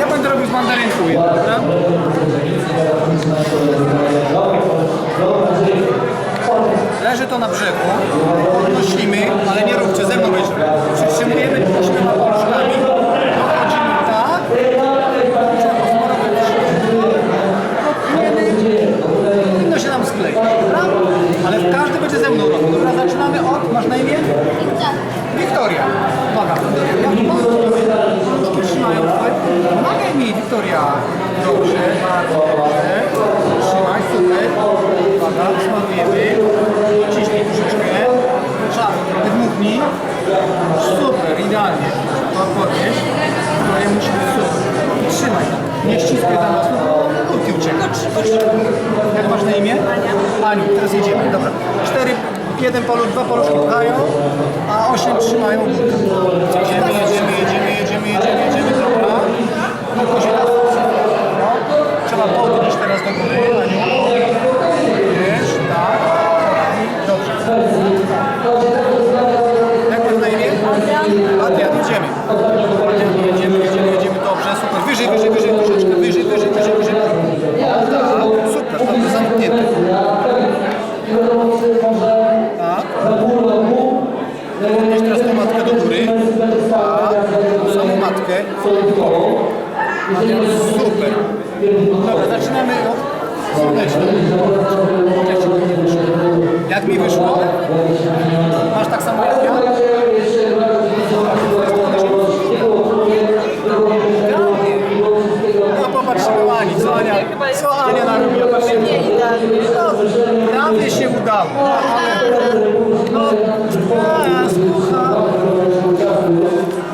Ja będę robił z mandarynku jedno, prawda? Leży to na brzegu, podnosimy, ale nie róbcie ze mną łyżwy. Przytrzymujemy Trzymaj, super. Uwaga, smarujemy. Ciśnij troszeczkę. Czas, trochę dmuchnij. Super, idealnie. To podnieś. I Trzymaj. Nie ściskaj za mocno. Jak masz na imię? Ania. Teraz jedziemy. Dobra. Cztery, jeden palusz, dwa paluszki pchają, a osiem trzymają jedziemy, jedziemy, jedziemy, jedziemy. Dobra. Tylko się da. No. Trzeba podnieść teraz do góry, Aniu. Wiesz, tak. Dobrze. Jak masz na imię? Adrian, jedziemy. Jedziemy, jedziemy, jedziemy. Dobrze, super. Wyżej, wyżej, wyżej, troszeczkę. Wyżej, wyżej, wyżej, wyżej. Tak, super, dobrze, zamknięty. Tak. Podnieś teraz tą matkę do góry. Tak. Samą matkę. Super. Dobra, zaczynamy od wyszło? Jak mi wyszło? Ania, co Ania narobiła? Nie idealnie. No, prawie się udało. No, a, słucha.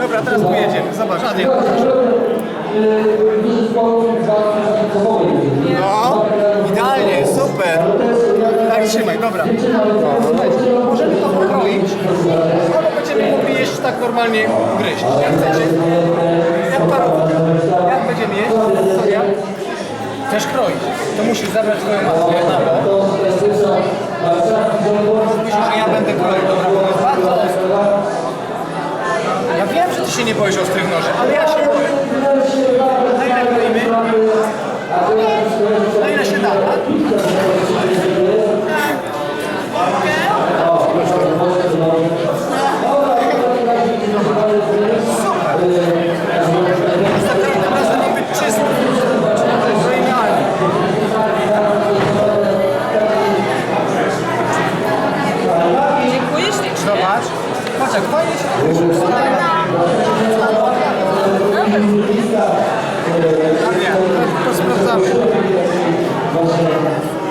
Dobra, teraz pojedziemy. Zobacz, Adrian. No, idealnie, super. Tak, trzymaj, dobra. No, możemy to pokroić, albo będziemy mogli jeść tak normalnie gryźć. Jak chcecie. Jak parówkę. Jak będziemy jeść? Wiktoria? Chcesz kroić? To musisz zabrać swoją matkę na bok. Myślisz, że ja będę kroił, dobra, bo bardzo ostro. Ja wiem, że ty się nie boisz ostrych noży, ale ja się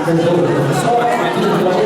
เป็นคนชอบหมายถึงเรา